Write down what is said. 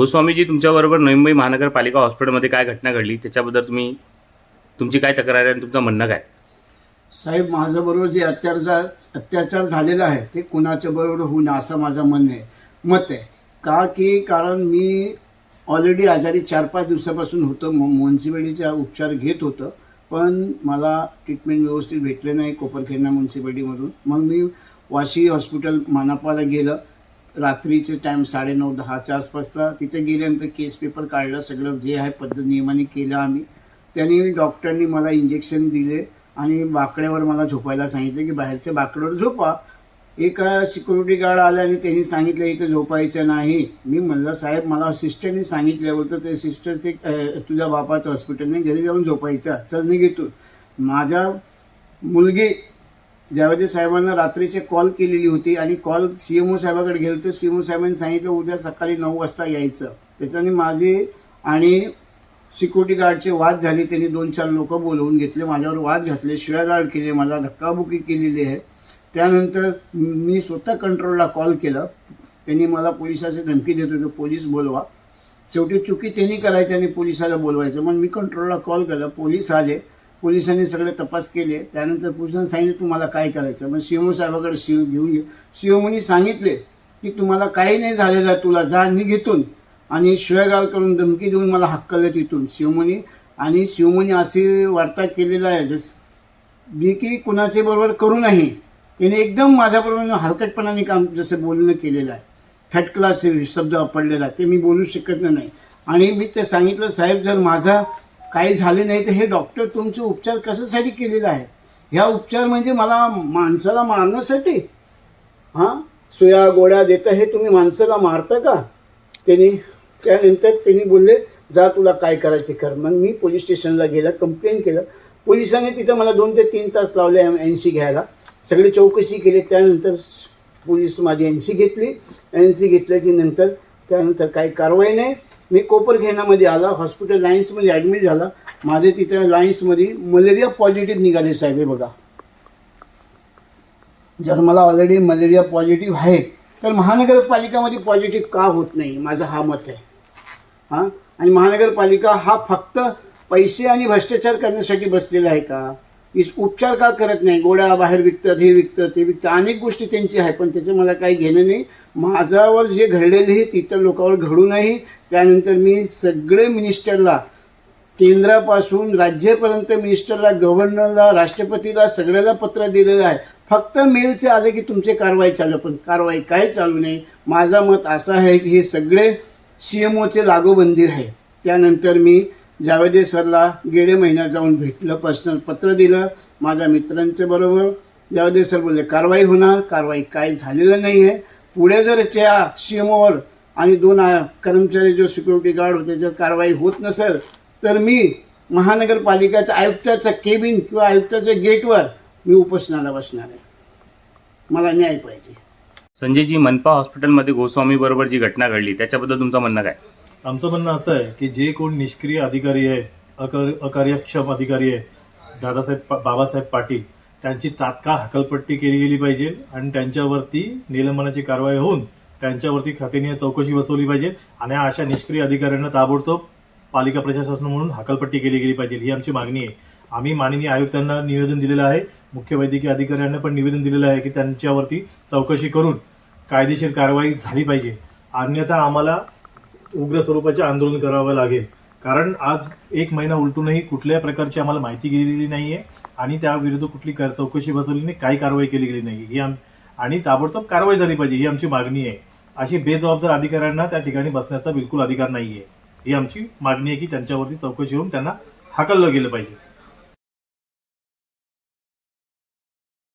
गोस्वामीजी तुमच्याबरोबर नवी मुंबई महानगरपालिका हॉस्पिटलमध्ये काय घटना घडली? त्याच्याबद्दल तुम्ही तुमची काय तक्रार आहे आणि तुमचं म्हणणं काय? साहेब माझ्याबरोबर जे अत्याचार अत्याचार झालेला आहे ते कुणाच्या बरोबर होऊ नये असं माझं म्हणणं आहे. मत आहे. का की कारण मी ऑलरेडी आजारी चार पाच दिवसापासून होतं. म म्युन्सिपॅलिटीचा उपचार घेत होतं. पण मला ट्रीटमेंट व्यवस्थित भेटले नाही कोपरखेरणा म्युन्सिपॅलिटीमधून मग मी वाशी हॉस्पिटल मानापाला गेलं. रात्रीचे टाईम साडेनऊ दहाच्या आसपासला. तिथे गेल्यानंतर केस पेपर काढलं सगळं जे आहे पद्धत नियमाने केलं आम्ही. त्यांनी डॉक्टरनी मला इंजेक्शन दिले आणि बाकड्यावर मला झोपायला सांगितलं की बाहेरच्या बाकड्यावर झोपा. एका सिक्युरिटी गार्ड आला आणि त्यांनी सांगितलं इथे झोपायचं नाही. मी म्हणलं साहेब मला सिस्टरनी सांगितल्यावर तर ते सिस्टरचे तुझ्या बापाचं हॉस्पिटलने घरी जाऊन झोपायचं. चल निघेतून माझ्या मुलगी जावेदी साहेबांना रात्रीचे कॉल केलेली होती आणि कॉल सी एम ओ साहेबाकडे गेलो तर सी एम ओ साहेबांनी सांगितलं उद्या सकाळी नऊ वाजता यायचं. त्याच्याने माझी आणि सिक्युरिटी गार्डचे वाद झाले. त्यांनी दोन चार लोक बोलवून घेतले. माझ्यावर वाद घातले. शिव्यागाळ केले. मला धक्काबुकी केलेली आहे. त्यानंतर मी स्वतः कंट्रोलला कॉल केला. त्यांनी मला पोलिसाची धमकी देत होते. पोलीस बोलवा. शेवटी चुकी त्यांनी करायची आणि पोलिसाला बोलवायचं. मग मी कंट्रोलला कॉल केला. पोलीस आले. पोलिसांनी सगळे तपास केले. त्यानंतर पोलिसांनी सांगितलं तुम्हाला काय करायचं? मग सीएमओ साहेबाकडे सी घेऊन गे सीएमओनी सांगितले की तुम्हाला काही नाही झालेलं तुला जा निघितून आणि शिवेगाळ करून धमकी देऊन मला हक्कलं तिथून शिवमुनी आणि शिवमुनी असे वार्ता केलेला आहे जस मी की कुणाचे बरोबर करू नाही त्याने एकदम माझ्याबरोबर हलकटपणाने काम जसं बोलणं केलेलं आहे. थर्ड क्लास शब्द वापरलेला आहे. ते मी बोलू शकत नाही. आणि मी ते सांगितलं साहेब जर माझा काही झाले नाही तर हे डॉक्टर तुमचे उपचार कशासाठी केलेला आहे? ह्या उपचार म्हणजे मला माणसाला मारण्यासाठी? हां? सुया गोळ्या देता हे तुम्ही माणसाला मारता का? त्यांनी त्यानंतर त्यांनी बोलले जा तुला काय करायचे कर. मग मी पोलीस स्टेशनला गेलं कंप्लेंट केलं. पोलिसांनी तिथं मला दोन ते तीन तास लावले एन सी घ्यायला. सगळी चौकशी केली. त्यानंतर पोलीस माझी एन सी घेतली. एन सी घेतल्याची नंतर त्यानंतर काही कारवाई नाही. मी कोपरखेण्यामध्ये आला हॉस्पिटल लाईन्समध्ये ॲडमिट झाला. माझे तिथं लाईन्समध्ये मलेरिया पॉझिटिव्ह निघाले साहेब हे बघा. जर मला ऑलरेडी मलेरिया पॉझिटिव्ह आहे तर महानगरपालिकामध्ये पॉझिटिव्ह का होत नाही? माझं हा मत आहे. हां? आणि महानगरपालिका हा फक्त पैसे आणि भ्रष्टाचार करण्यासाठी बसलेला आहे का? उपचार का करत नाही. गोळ्या बाहेर विकतात हे विकतात ते विकतं अनेक गोष्टी त्यांची आहे पण त्याचं मला काही घेणं नाही. माझ्यावर जे घडलेले आहे तिथं लोकांवर घडू नाही. त्यानंतर मी सगळे मिनिस्टरला केंद्रापासून राज्यापर्यंत मिनिस्टरला गव्हर्नरला राष्ट्रपतीला सगळ्याला पत्र दिलेलं आहे. फक्त मेलचे आले की तुमचे कारवाई चालू पण कारवाई काय चालू नाही? माझा मत असं आहे की हे सगळे सी एम ओचे लागोबंदी आहे. त्यानंतर मी जावेदे सरला गेले महिन्यात जाऊन भेटलं पर्सनल पत्र दिलं माझ्या मित्रांच्या बरोबर जावेदे सर बोलले कारवाई होणार कारवाई काय झालेलं नाही आहे पुढे जर त्या सी एम ओवर आणि दोन कर्मचारी जो सिक्युरिटी गार्ड होते जर कारवाई होत नसेल तर मी महानगरपालिकेच्या आयुक्ताचं केबिन किंवा आयुक्ताच्या गेटवर मी उपोषणाला बसणार आहे. मला न्याय पाहिजे. संजयजी मनपा हॉस्पिटलमध्ये गोस्वामी बरोबर जी घटना घडली त्याच्याबद्दल तुमचं म्हणणं काय? आमचं म्हणणं असं आहे की जे कोण निष्क्रिय अधिकारी आहे अकर अकार्यक्षम अधिकारी आहे दादासाहेब पा बाबासाहेब पाटील त्यांची तात्काळ हकलपट्टी केली गेली पाहिजे आणि त्यांच्यावरती निलंबनाची कारवाई होऊन त्यांच्यावरती खात्याने चौकशी बसवली पाहिजे आणि अशा निष्क्रिय अधिकाऱ्यांना ताबडतोब पालिका प्रशासन म्हणून हकलपट्टी केली गेली पाहिजे. ही आमची मागणी आहे. आम्ही माननीय आयुक्तांना निवेदन दिलेलं आहे. मुख्य वैद्यकीय अधिकाऱ्यांना पण निवेदन दिलेलं आहे की त्यांच्यावरती चौकशी करून कायदेशीर कारवाई झाली पाहिजे. अन्यथा आम्हाला उग्र स्वरूपाचे आंदोलन करावं लागेल. कारण आज एक महिना उलटूनही कुठल्याही प्रकारची आम्हाला माहिती गेलेली नाही आहे आणि त्याविरुद्ध कुठली कर चौकशी बसवली नाही काही कारवाई केली गेली नाही. ही आम आणि ताबडतोब कारवाई झाली पाहिजे ही आमची मागणी आहे. अशी बेजबाबदार अधिकाऱ्यांना त्या ठिकाणी बसण्याचा बिलकुल अधिकार नाही आहे ही आमची मागणी आहे की त्यांच्यावरती चौकशी होऊन त्यांना हाकललं गेलं पाहिजे.